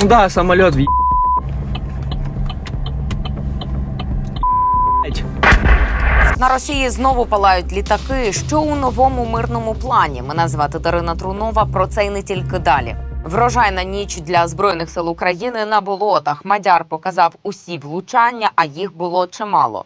Да, самолет в На Росії знову палають літаки. Що у новому мирному плані? Мене звати Дарина Трунова. Про це й не тільки далі. Врожайна ніч для збройних сил України на болотах. Мадяр показав усі влучання, а їх було чимало.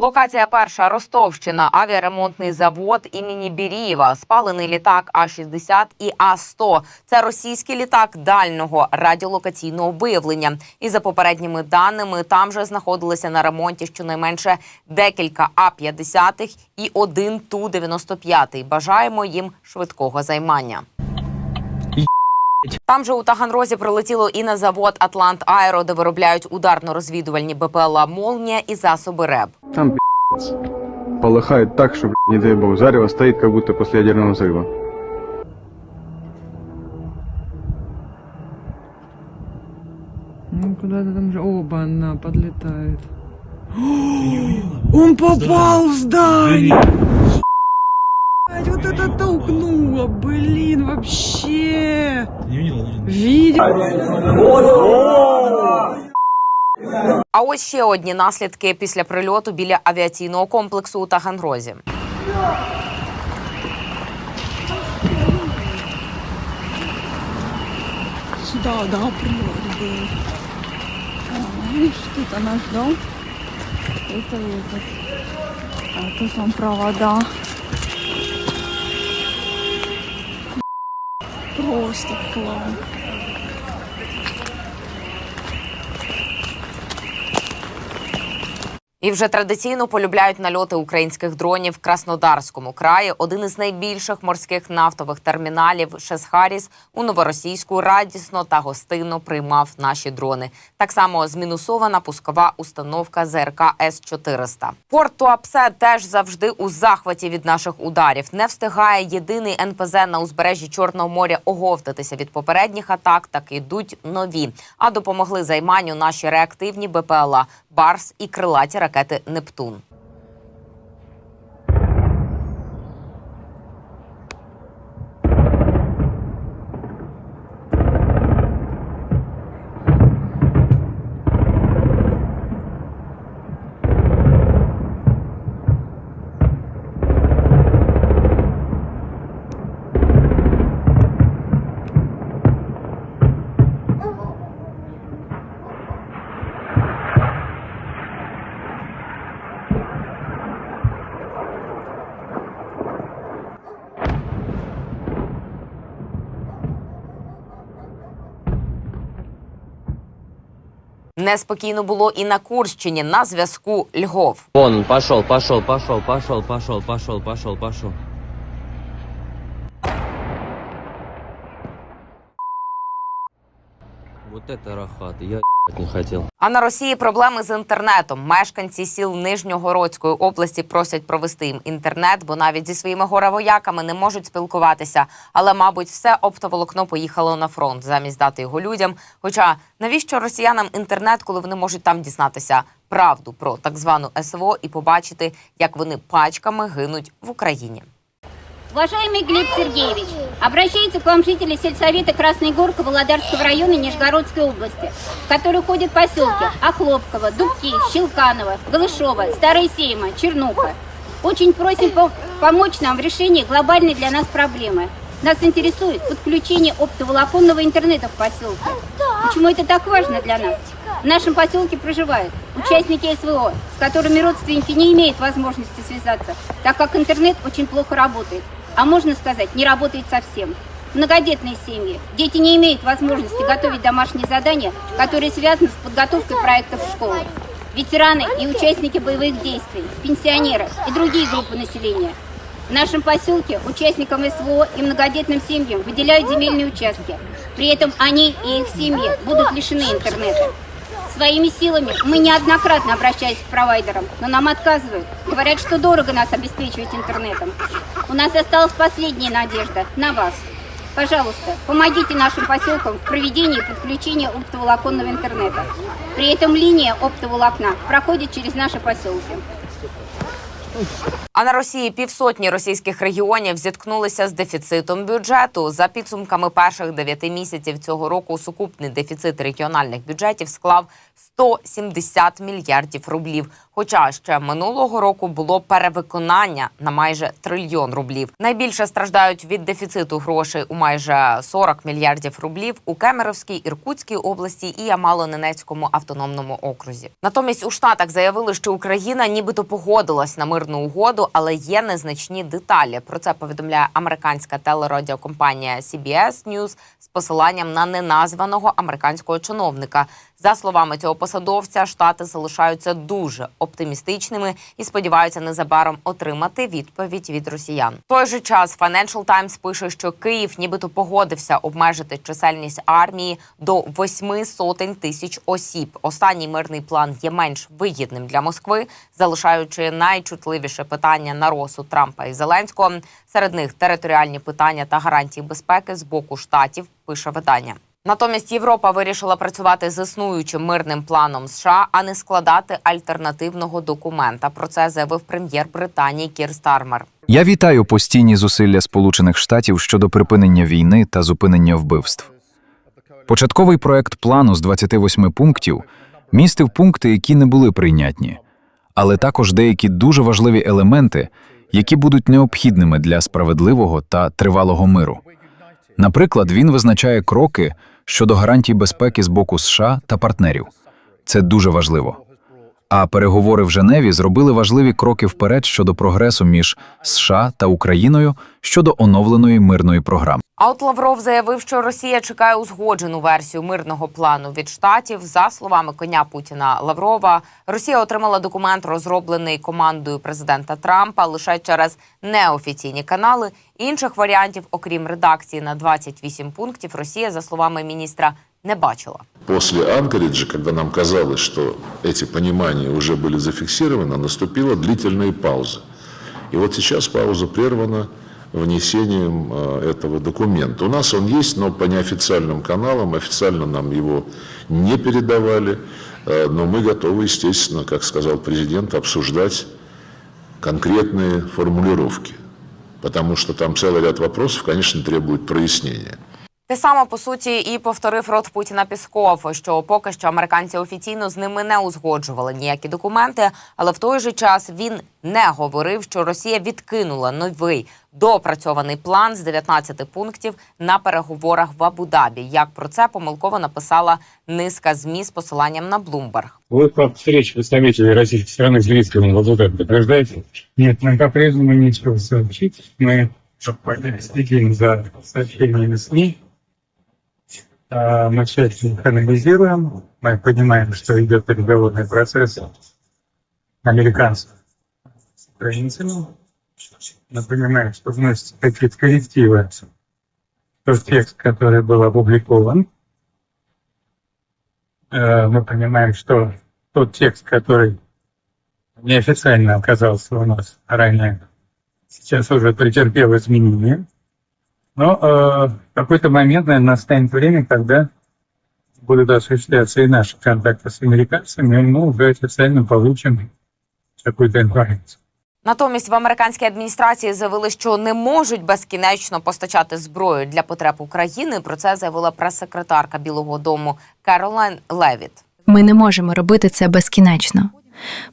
Локація перша Ростовщина, авіаремонтний завод імені Бірієва, спалений літак А-60 і А-100. Це російський літак дальнього радіолокаційного виявлення. І за попередніми даними, там же знаходилися на ремонті щонайменше декілька А-50 і один Ту-95. Бажаємо їм швидкого займання. Там же у Таганрозі прилетіло і на завод Атлант Аеро, де виробляють ударно-розвідувальні БПЛА Молнія і засоби РЕБ. Там пи***ц. Полыхает так, что, блядь, не дай бог, зарево стоит, как будто после ядерного взрыва. Ну, куда-то там же... Оба, она подлетает. Он попал в здание! Блядь, Вот это толкнуло, блин, вообще! Не видела, не видела. Видел? А ось ще одні наслідки після прильоту біля авіаційного комплексу у Таганрозі. Сюда, да, прилет был. А, видишь, тут она ждал. Это этот. А тут там провода. どうしてこう І вже традиційно полюбляють нальоти українських дронів в Краснодарському краї. Один із найбільших морських нафтових терміналів Шесхаріс у новоросійську радісно та гостинно приймав наші дрони. Так само змінусована пускова установка ЗРК С 400 Порт Туапсе теж завжди у захваті від наших ударів. Не встигає єдиний НПЗ на узбережжі Чорного моря оговтатися від попередніх атак. Так ідуть нові. А допомогли займанню наші реактивні БПЛА Барс і крилаті ракети Нептун. Неспокійно було і на Курщині на зв'язку Львов. Вон он пішов, пішов, пішов, пішов, пішов, пішов, пішов. пошел. Вот это рахат, я не хотел. А на Росії проблеми з інтернетом. Мешканці сіл Нижньогородської області просять провести їм інтернет, бо навіть зі своїми горовояками не можуть спілкуватися. Але, мабуть, все оптоволокно поїхало на фронт замість дати його людям. Хоча навіщо росіянам інтернет, коли вони можуть там дізнатися правду про так звану СВО і побачити, як вони пачками гинуть в Україні? Уважаемый Глеб Сергеевич, обращается к вам жители сельсовета Красной Горка Володарского района Нижегородской области, в который входят поселки Охлопково, Дубки, Щелканово, Голышово, Старая Сейма, Чернуха. Очень просим по- помочь нам в решении глобальной для нас проблемы. Нас интересует подключение оптоволоконного интернета в поселке. Почему это так важно для нас? В нашем поселке проживают участники СВО, с которыми родственники не имеют возможности связаться, так как интернет очень плохо работает. А можно сказать, не работает совсем. Многодетные семьи. Дети не имеют возможности готовить домашние задания, которые связаны с подготовкой проектов в школах. Ветераны и участники боевых действий, пенсионеры и другие группы населения. В нашем поселке участникам СВО и многодетным семьям выделяют земельные участки. При этом они и их семьи будут лишены интернета. Своими силами мы неоднократно обращались к провайдерам, но нам отказывают. Говорят, что дорого нас обеспечивать интернетом. У нас осталась последняя надежда на вас. Пожалуйста, помогите нашим поселкам в проведении подключения оптоволоконного интернета. При этом линия оптоволокна проходит через наши поселки. А на Росії півсотні російських регіонів зіткнулися з дефіцитом бюджету. За підсумками перших дев'яти місяців цього року сукупний дефіцит регіональних бюджетів склав 170 мільярдів рублів. Хоча ще минулого року було перевиконання на майже трильйон рублів. Найбільше страждають від дефіциту грошей у майже 40 мільярдів рублів у Кемеровській, Іркутській області і Ямало-Ненецькому автономному окрузі. Натомість у Штатах заявили, що Україна нібито погодилась на мирну угоду, але є незначні деталі. Про це повідомляє американська телерадіокомпанія CBS News з посиланням на неназваного американського чиновника. За словами цього посадовця, штати залишаються дуже оптимістичними і сподіваються незабаром отримати відповідь від росіян. В той же час Financial Times пише, що Київ нібито погодився обмежити чисельність армії до восьми сотень тисяч осіб. Останній мирний план є менш вигідним для Москви, залишаючи найчутливіше питання на розсуд Трампа і Зеленського. Серед них територіальні питання та гарантії безпеки з боку штатів. Пише видання. Натомість Європа вирішила працювати з існуючим мирним планом США, а не складати альтернативного документа. Про це заявив прем'єр Британії Кір Стармер. Я вітаю постійні зусилля Сполучених Штатів щодо припинення війни та зупинення вбивств. Початковий проект плану з 28 пунктів містив пункти, які не були прийнятні, але також деякі дуже важливі елементи, які будуть необхідними для справедливого та тривалого миру. Наприклад, він визначає кроки щодо гарантій безпеки з боку США та партнерів. Це дуже важливо. А переговори в Женеві зробили важливі кроки вперед щодо прогресу між США та Україною щодо оновленої мирної програми. А от Лавров заявив, що Росія чекає узгоджену версію мирного плану від штатів. За словами коня Путіна Лаврова, Росія отримала документ, розроблений командою президента Трампа, лише через неофіційні канали. Інших варіантів, окрім редакції на 28 пунктів, Росія, за словами міністра, не бачила. После Анкориджа, когда нам казалось, что эти понимания уже были зафиксированы, наступила длительная пауза. И вот сейчас пауза прервана внесением э, этого документа. У нас он есть, но по неофициальным каналам, официально нам его не передавали, э, но мы готовы, естественно, как сказал президент, обсуждать конкретные формулировки, потому что там целый ряд вопросов, конечно, требует прояснения. Те саме по суті і повторив рот Путіна Пісков, що поки що американці офіційно з ними не узгоджували ніякі документи, але в той же час він не говорив, що Росія відкинула новий доопрацьований план з 19 пунктів на переговорах в Абу-Дабі. Як про це помилково написала низка змі з посиланням на Блумберг. Вы по встрече представителей российской страны с Близким Востока подтверждаете? Нет, мы по-прежнему нечего сообщить. Мы следим за сообщениями СМИ. А, Мы тщательно их анализируем. Мы понимаем, что идет переговорный процесс американцев с украинцами. Мы понимаем, что вносятся какие-то коррективы тот текст, который был опубликован. Э, Мы понимаем, что тот текст, который неофициально оказался у нас ранее, сейчас уже претерпел изменения. Но э, в какой-то момент, наверное, настанет время, когда будут осуществляться и наши контакты с американцами, и мы уже официально получим какую-то информацию. Натомість в американській адміністрації заявили, що не можуть безкінечно постачати зброю для потреб України. Про це заявила прес-секретарка Білого Дому Керолайн Левіт. Ми не можемо робити це безкінечно.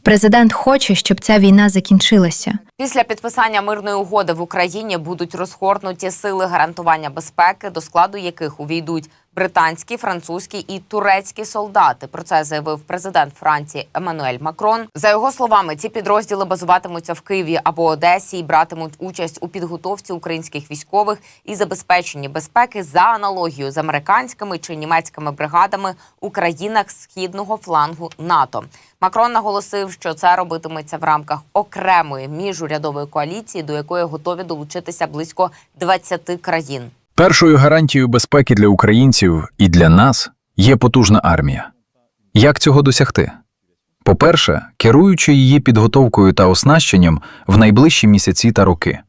Президент хоче, щоб ця війна закінчилася. Після підписання мирної угоди в Україні будуть розгорнуті сили гарантування безпеки, до складу яких увійдуть британські, французькі і турецькі солдати. Про це заявив президент Франції Еммануель Макрон. За його словами, ці підрозділи базуватимуться в Києві або Одесі і братимуть участь у підготовці українських військових і забезпеченні безпеки за аналогією з американськими чи німецькими бригадами у країнах східного флангу НАТО. Макрон наголосив, що це робитиметься в рамках окремої міжурядової коаліції, до якої готові долучитися близько 20 країн. Першою гарантією безпеки для українців і для нас є потужна армія. Як цього досягти? По-перше, керуючи її підготовкою та оснащенням в найближчі місяці та роки.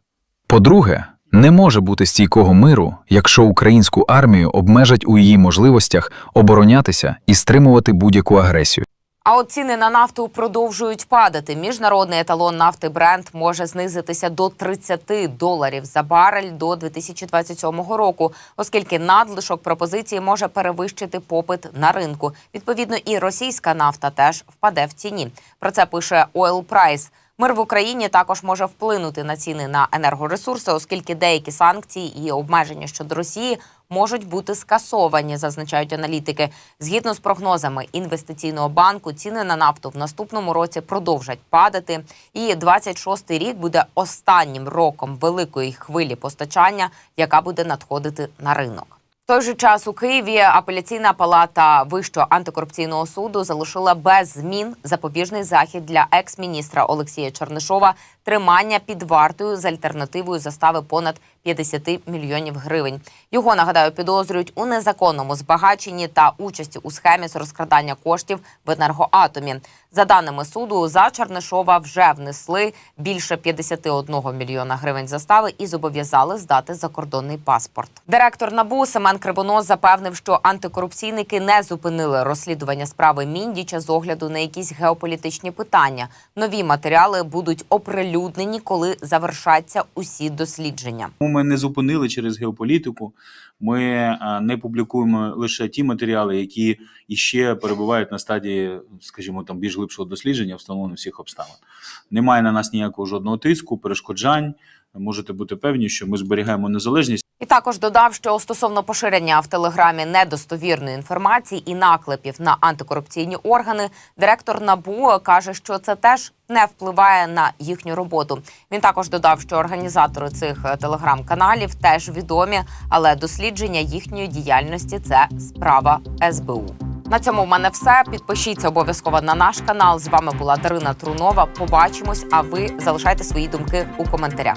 По-друге, не може бути стійкого миру, якщо українську армію обмежать у її можливостях оборонятися і стримувати будь-яку агресію. А от ціни на нафту продовжують падати. Міжнародний еталон нафти бренд може знизитися до 30 доларів за барель до 2027 року, оскільки надлишок пропозиції може перевищити попит на ринку. Відповідно, і російська нафта теж впаде в ціні. Про це пише Oil Price. Мир в Україні також може вплинути на ціни на енергоресурси, оскільки деякі санкції і обмеження щодо Росії можуть бути скасовані, зазначають аналітики. Згідно з прогнозами інвестиційного банку, ціни на нафту в наступному році продовжать падати. І 26-й рік буде останнім роком великої хвилі постачання, яка буде надходити на ринок. Той же час у Києві апеляційна палата Вищого антикорупційного суду залишила без змін запобіжний захід для екс-міністра Олексія Чернишова тримання під вартою з альтернативою застави понад 50 мільйонів гривень. Його нагадаю підозрюють у незаконному збагаченні та участі у схемі з розкрадання коштів в енергоатомі. За даними суду, за Чернишова вже внесли більше 51 мільйона гривень застави і зобов'язали здати закордонний паспорт. Директор НАБУ Семен Кривонос запевнив, що антикорупційники не зупинили розслідування справи Міндіча з огляду на якісь геополітичні питання. Нові матеріали будуть оприлюднені, коли завершаться усі дослідження. Ми не зупинили через геополітику. Ми е, не публікуємо лише ті матеріали, які іще перебувають на стадії, скажімо, там більш глибшого дослідження, встановлення всіх обставин. Немає на нас ніякого жодного тиску, перешкоджань. Можете бути певні, що ми зберігаємо незалежність. І також додав, що стосовно поширення в телеграмі недостовірної інформації і наклепів на антикорупційні органи, директор НАБУ каже, що це теж не впливає на їхню роботу. Він також додав, що організатори цих е, телеграм-каналів теж відомі, але дослідження їхньої діяльності це справа СБУ. На цьому в мене все. Підпишіться обов'язково на наш канал. З вами була Дарина Трунова. Побачимось. А ви залишайте свої думки у коментарях.